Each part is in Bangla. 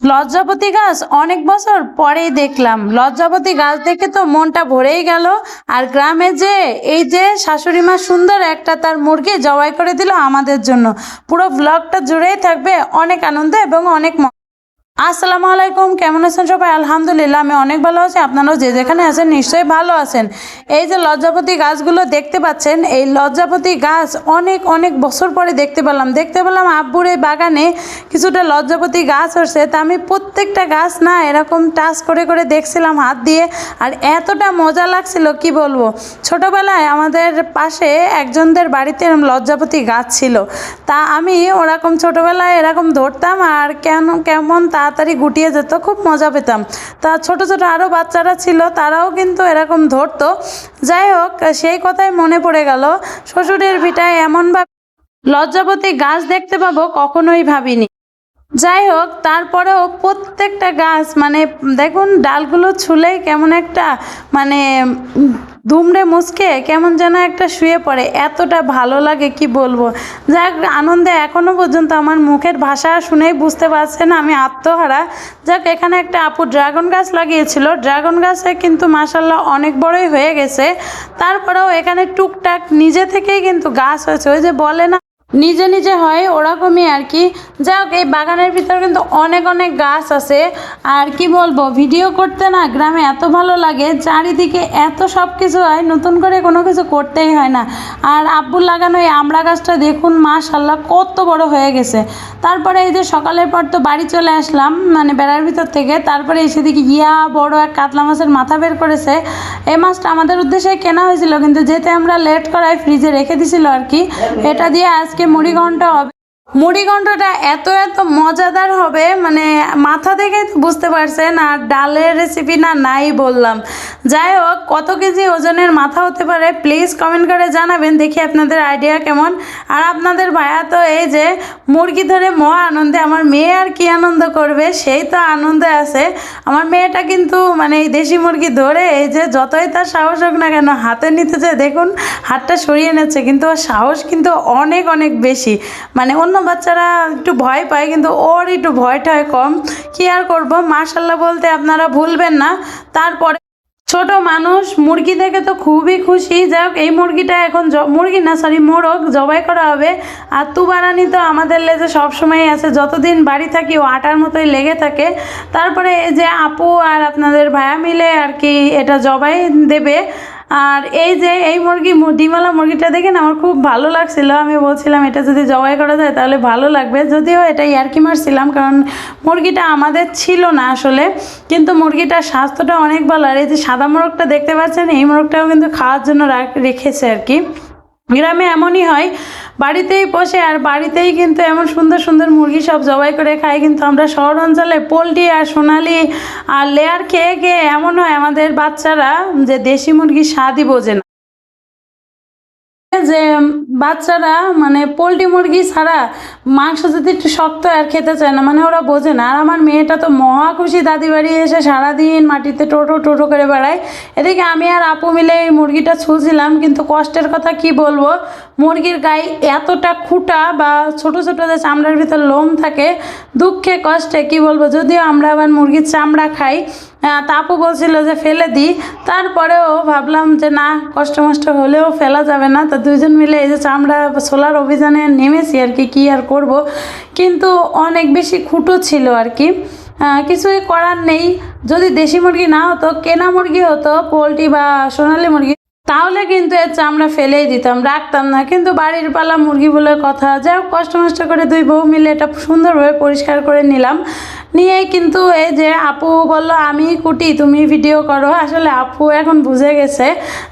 লজ্জাপতি গাছ অনেক বছর পরেই দেখলাম। লজ্জাপতি গাছ দেখে তো মনটা ভরেই গেল। আর গ্রামে যে এই যে শাশুড়ি মা সুন্দর একটা তার মুরগি জবাই করে দিল আমাদের জন্য। পুরো ব্লগটা জুড়েই থাকবে। অনেক আনন্দ এবং অনেক আসসালামু আলাইকুম, কেমন আছেন সবাই? আলহামদুলিল্লাহ, আমি অনেক ভালো আছি। আপনারাও যে যেখানে আছেন নিশ্চয়ই ভালো আছেন। এই যে লজ্জাপতি গাছগুলো দেখতে পাচ্ছেন, এই লজ্জাপতি গাছ অনেক অনেক বছর পরে দেখতে পেলাম। দেখতে পেলাম আব্বুর এই বাগানে কিছুটা লজ্জাপতি গাছ হচ্ছে তা আমি প্রত্যেকটা গাছ না এরকম টাচ করে করে দেখছিলাম হাত দিয়ে, আর এতটা মজা লাগছিল, কি বলব? ছোটোবেলায় আমাদের পাশে একজনদের বাড়িতে লজ্জাপতি গাছ ছিল। তা আমি ওরকম ছোটোবেলায় এরকম ধরতাম, আর কেন, কেমন তাড়াতাড়ি গুটিয়ে যেত, খুব মজা পেতাম। তা ছোট ছোট আরও বাচ্চারা ছিল, তারাও কিন্তু এরকম ধরতো। যাই হোক, সেই কথাই মনে পড়ে গেল। শ্বশুরের ভিটায় এমনভাবে লজ্জাপতি গাছ দেখতে পাবো কখনোই ভাবিনি। যাই হোক, তারপরেও প্রত্যেকটা গাছ মানে দেখুন, ডালগুলো ছুলেই কেমন একটা মানে দুমড়ে মুসকে কেমন যেন একটা শুয়ে পড়ে, এতটা ভালো লাগে কি বলব? যাক, আনন্দে এখনও পর্যন্ত আমার মুখের ভাষা শুনেই বুঝতে পারছেন আমি আত্মহারা। যাক, এখানে একটা আপু ড্রাগন গাছ লাগিয়েছিল। ড্রাগন গাছে কিন্তু মাসাল্লাহ অনেক বড়ই হয়ে গেছে। তারপরেও এখানে টুকটাক নিজে থেকেই কিন্তু গাছ হয়েছে। ওই যে বলে না নিজে নিজে হয়, ওরকমই আর কি। যাই হোক, এই বাগানের ভিতর কিন্তু অনেক অনেক গাছ আছে। আর কি বলব, ভিডিও করতে না গ্রামে এত ভালো লাগে, চারিদিকে এত সব কিছু হয়, নতুন করে কোনো কিছু করতেই হয় না। আর আব্বুর লাগানো এই আমড়া গাছটা দেখুন মাশাল্লাহ কত বড় হয়ে গেছে। তারপরে এই যে সকালের পর তো বাড়ি চলে আসলাম মানে বেড়ার ভিতর থেকে। তারপরে এসে দেখি, ইয়া বড় এক কাতলা মাছের মাথা বের করেছে। এই মাছটা আমাদের উদ্দেশ্যে কেনা হয়েছিল, কিন্তু যেতে আমরা লেট করায় ফ্রিজে রেখে দিছিল আর কি। এটা দিয়ে আজকে মুড়ি ঘণ্টা হবে। মুড়ি ঘন্টটা এত এত মজাদার হবে মানে মাথা তো বুঝতে পারছেন, আর ডালের রেসিপি না নাই বললাম। যাই হোক, কত কেজি ওজনের মাথা হতে পারে প্লিজ কমেন্ট করে জানাবেন, দেখি আপনাদের আইডিয়া কেমন। আর আপনাদের ভাইয়া তো এই যে মুরগি ধরে মহা আনন্দে, আমার মেয়ে আর কি আনন্দ করবে, সেই তো আনন্দে আছে। আমার মেয়েটা কিন্তু মানে এই দেশি মুরগি ধরে, এই যে যতই তার সাহস হোক না কেন, হাতে নিতে যায় দেখুন, হাতটা সরিয়ে নিচ্ছে, কিন্তু সাহস কিন্তু অনেক অনেক বেশি। মানে অন্য বাচ্চারা একটু ভয় পায়, কিন্তু ওর একটু ভয়টা হয় কম। কি আর করব? মাশাল্লাহ বলতে আপনারা ভুলবেন না। তারপরে ছোট মানুষ, মুরগি দেখে তো খুবই খুশি। যাই হোক এই মুরগিটা এখন মুরগি না সরি মোরগ জবাই করা হবে। আর তুবারানি তো আমাদের লেজে সবসময় আছে। যতদিন বাড়ি থাকি, ও আটার মতোই লেগে থাকে। তারপরে এই যে আপু আর আপনাদের ভায়া মিলে আর কি এটা জবাই দেবে। আর এই যে এই মুরগি ডিমালা মুরগিটা দেখেন আমার খুব ভালো লাগছিল। আমি বলছিলাম, এটা যদি জবাই করা যায় তাহলে ভালো লাগবে। যদিও এটা ইয়ারকি মারছিলাম, কারণ মুরগিটা আমাদের ছিল না আসলে, কিন্তু মুরগিটার স্বাস্থ্যটা অনেক ভালো। আর এই যে সাদা মোরগটা দেখতে পাচ্ছেন, এই মোরগটাও কিন্তু খাওয়ার জন্য রেখেছে আর কি। গ্রামে এমনই হয় বাড়িতেই বসে আর বাড়িতেই কিন্তু এমন সুন্দর সুন্দর মুরগি সব জবাই করে খাই কিন্তু আমরা শহর অঞ্চলে পোলট্রি আর সোনালি আর লেয়ার খেয়ে খেয়ে এমন হয় আমাদের বাচ্চারা যে দেশি মুরগির স্বাদই বোঝে না। যে বাচ্চারা মানে পোলট্রি মুরগি ছাড়া মাংস যদি একটু শক্ত আর খেতে চায় না মানে ওরা বোঝে না। আর আমার মেয়েটা তো মহা খুশি দাদি বাড়ি এসে সারাদিন মাটিতে টোটো টোটো করে বেড়ায়। এদিকে আমি আর আপু মিলে এই মুরগিটা ছুঁছিলাম কিন্তু কষ্টের কথা কি বলব? মুরগির গায়ে এতটা খুঁটা বা ছোট ছোট যে চামড়ার ভিতর লোম থাকে দুঃখে কষ্টে কি বলব? যদিও আমরা আবার মুরগির চামড়া খাই আহ, তা আপু বলছিল যে ফেলে দিই তারপরেও ভাবলাম যে না কষ্ট মষ্ট হলেও ফেলা যাবে না। তো দুইজন মিলে এই যে চামড়া সোলার অভিযানে নেমেছি আর কি কী আর করব? কিন্তু অনেক বেশি খুঁটো ছিল আর কি। কিছুই করার নেই। যদি দেশি মুরগি না হতো কেনা মুরগি হতো পোলট্রি বা সোনালি মুরগি তাহলে কিন্তু এর চামড়া ফেলেই দিতাম, রাখতাম না। কিন্তু বাড়ির পালা মুরগি বলে কথা, যাই হোক, কষ্ট মষ্ট করে দুই বউ মিলে এটা সুন্দরভাবে পরিষ্কার করে নিলাম। নিয়েই কিন্তু এই যে আপু বলল, আমি কুটি, তুমি ভিডিও করো। আসলে আপু এখন বুঝে গেছে,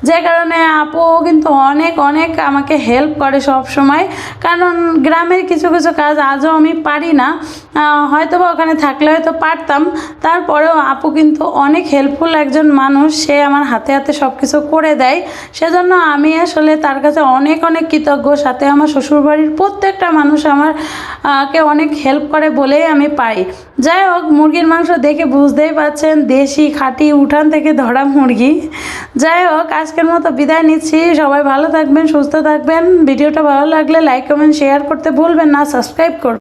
যে কারণে আপু কিন্তু অনেক অনেক আমাকে হেল্প করে সব সময় কারণ গ্রামের কিছু কিছু কাজ আজও আমি পারি না। হয়তো বা ওখানে থাকলে হয়তো পারতাম। তারপরেও আপু কিন্তু অনেক হেল্পফুল একজন মানুষ। সে আমার হাতে হাতে সব কিছু করে দেয়। সেজন্য আমি আসলে তার কাছে অনেক অনেক কৃতজ্ঞ। সাথে আমার শ্বশুরবাড়ির প্রত্যেকটা মানুষ আমার কে অনেক হেল্প করে বলেই আমি পাই। যাই হোক, মুরগির মাংস দেখে বুঝতেই পাচ্ছেন দেশি খাটি উঠান থেকে ধরা মুরগি। যাই হোক, আজকের মতো বিদায় নিচ্ছি। সবাই ভালো থাকবেন, সুস্থ থাকবেন। ভিডিওটা ভালো লাগলে লাইক কমেন্ট শেয়ার করতে ভুলবেন না সাবস্ক্রাইব করবেন।